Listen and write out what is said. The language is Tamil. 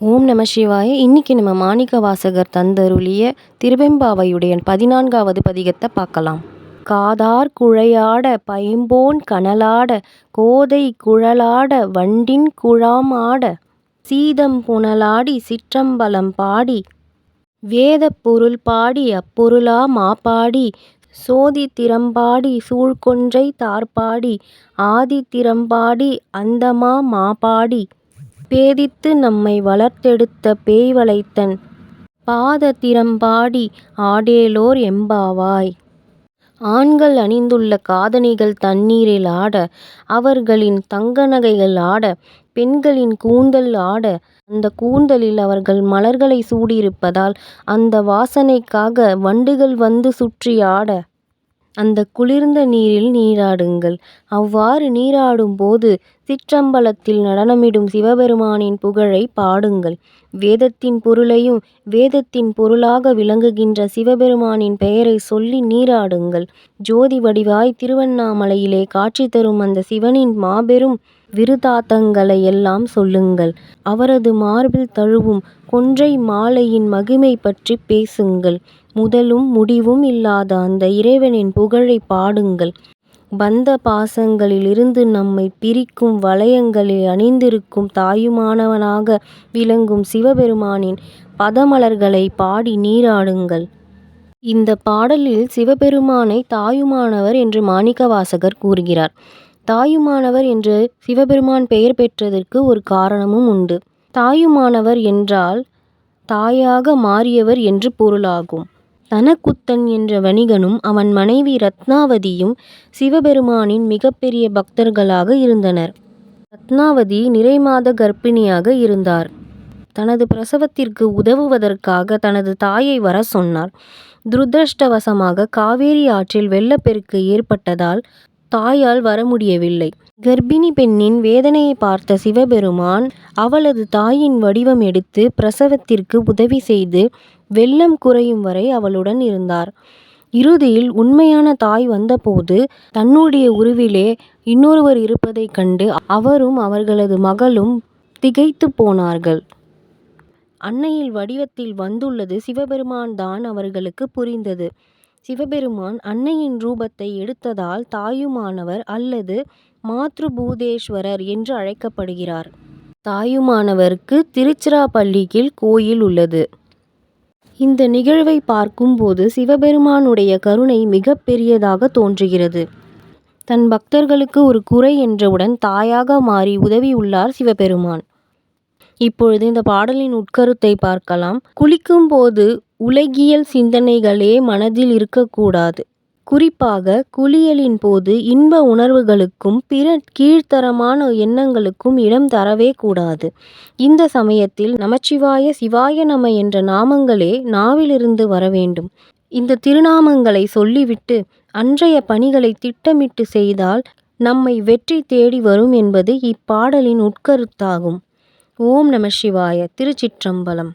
ஓம் நம சிவாய. இன்னைக்கு நம்ம மாணிக்க வாசகர் தந்தருளிய திருவெம்பாவையுடைய பதினான்காவது பதிகத்தை பார்க்கலாம். காதார் குழையாட பைம்போன் கனலாட கோதை குழலாட வண்டின் குழாம் ஆட சீதம் புனலாடி சிற்றம்பலம் பாடி வேதப் பொருள் பாடி அப்பொருளா மாப்பாடி சோதி திறம்பாடி சூழ்கொன்றை தார்பாடி ஆதி திறம்பாடி அந்தமா மாபாடி பேதித்து நம்மை வளர்த்தெடுத்த பேய்வளைத்தன். பாத திறம்பாடி ஆடேலோர் எம்பாவாய். ஆண்கள் அணிந்துள்ள காதணிகள் தண்ணீரில் ஆட அவர்களின் தங்க நகைகள் ஆட பெண்களின் கூந்தல் ஆட அந்த கூந்தலில் அவர்கள் மலர்களை சூடியிருப்பதால் அந்த வாசனைக்காக வண்டுகள் வந்து சுற்றி ஆட அந்த குளிர்ந்த நீரில் நீராடுங்கள். அவ்வாறு நீராடும்போது சிற்றம்பலத்தில் நடனமிடும் சிவபெருமானின் புகழை பாடுங்கள். வேதத்தின் பொருளையும் வேதத்தின் பொருளாக விளங்குகின்ற சிவபெருமானின் பெயரை சொல்லி நீராடுங்கள். ஜோதி வடிவாய் திருவண்ணாமலையிலே காட்சி தரும் அந்த சிவனின் மாபெரும் விருதாத்தங்களை எல்லாம் சொல்லுங்கள். அவரது மார்பில் தழுவும் கொன்றை மாலையின் மகிமை பற்றி பேசுங்கள். முதலும் முடிவும் இல்லாத அந்த இறைவனின் புகழை பாடுங்கள். பந்த பாசங்களிலிருந்து நம்மை பிரிக்கும் வளையங்களில் அணிந்திருக்கும் தாயுமானவனாக விளங்கும் சிவபெருமானின் பதமலர்களை பாடி நீராடுங்கள். இந்த பாடலில் சிவபெருமானை தாயுமானவர் என்று மாணிக்கவாசகர் கூறுகிறார். தாயுமானவர் என்று சிவபெருமான் பெயர் பெற்றதற்கு ஒரு காரணமும் உண்டு. தாயுமானவர் என்றால் தாயாக மாறியவர் என்று பொருளாகும். தனக்குத்தன் என்ற வணிகனும் அவன் மனைவி ரத்னாவதியும் சிவபெருமானின் மிகப்பெரிய பக்தர்களாக இருந்தனர். ரத்னாவதி நிறைமாத கர்ப்பிணியாக இருந்தார். தனது பிரசவத்திற்கு உதவுவதற்காக தனது தாயை வர சொன்னார். துரதிருஷ்டவசமாக காவேரி ஆற்றில் வெள்ளப்பெருக்கு ஏற்பட்டதால் தாயால் வர முடியவில்லை. கர்ப்பிணி பெண்ணின் வேதனையை பார்த்த சிவபெருமான் அவளது தாயின் வடிவம் எடுத்து பிரசவத்திற்கு உதவி செய்து வெள்ளம் குறையும் வரை அவளுடன் இருந்தார். இறுதியில் உண்மையான தாய் வந்தபோது தன்னுடைய உருவிலே இன்னொருவர் இருப்பதைக் கண்டு அவரும் அவர்களது மகளும் திகைத்து போனார்கள். அன்னையில் வடிவத்தில் வந்துள்ளது சிவபெருமான் தான் அவர்களுக்கு புரிந்தது. சிவபெருமான் அன்னையின் ரூபத்தை எடுத்ததால் தாயுமானவர் அல்லது மாத்ருபூதேஸ்வரர் என்று அழைக்கப்படுகிறார். தாயுமானவருக்கு திருச்சிராப்பள்ளியில் கோயில் உள்ளது. இந்த நிகழ்வை பார்க்கும்போது சிவபெருமானுடைய கருணை மிக பெரியதாக தோன்றுகிறது. தன் பக்தர்களுக்கு ஒரு குறை என்றவுடன் தாயாக மாறி உதவியுள்ளார் சிவபெருமான். இப்பொழுது இந்த பாடலின் உட்கருத்தை பார்க்கலாம். குளிக்கும் போது உலகியல் சிந்தனைகளே மனதில் இருக்கக்கூடாது. குறிப்பாக குளியலின் போது இன்ப உணர்வுகளுக்கும் பிற கீழ்த்தரமான எண்ணங்களுக்கும் இடம் தரவே கூடாது. இந்த சமயத்தில் நமச்சிவாய சிவாய நம என்ற நாமங்களே நாவிலிருந்து வர வேண்டும். இந்த திருநாமங்களை சொல்லிவிட்டு அன்றைய பணிகளை திட்டமிட்டு செய்தால் நம்மை வெற்றி தேடி வரும் என்பது இப்பாடலின் உட்கருத்தாகும். ஓம் நம சிவாய திருச்சிற்றம்பலம்.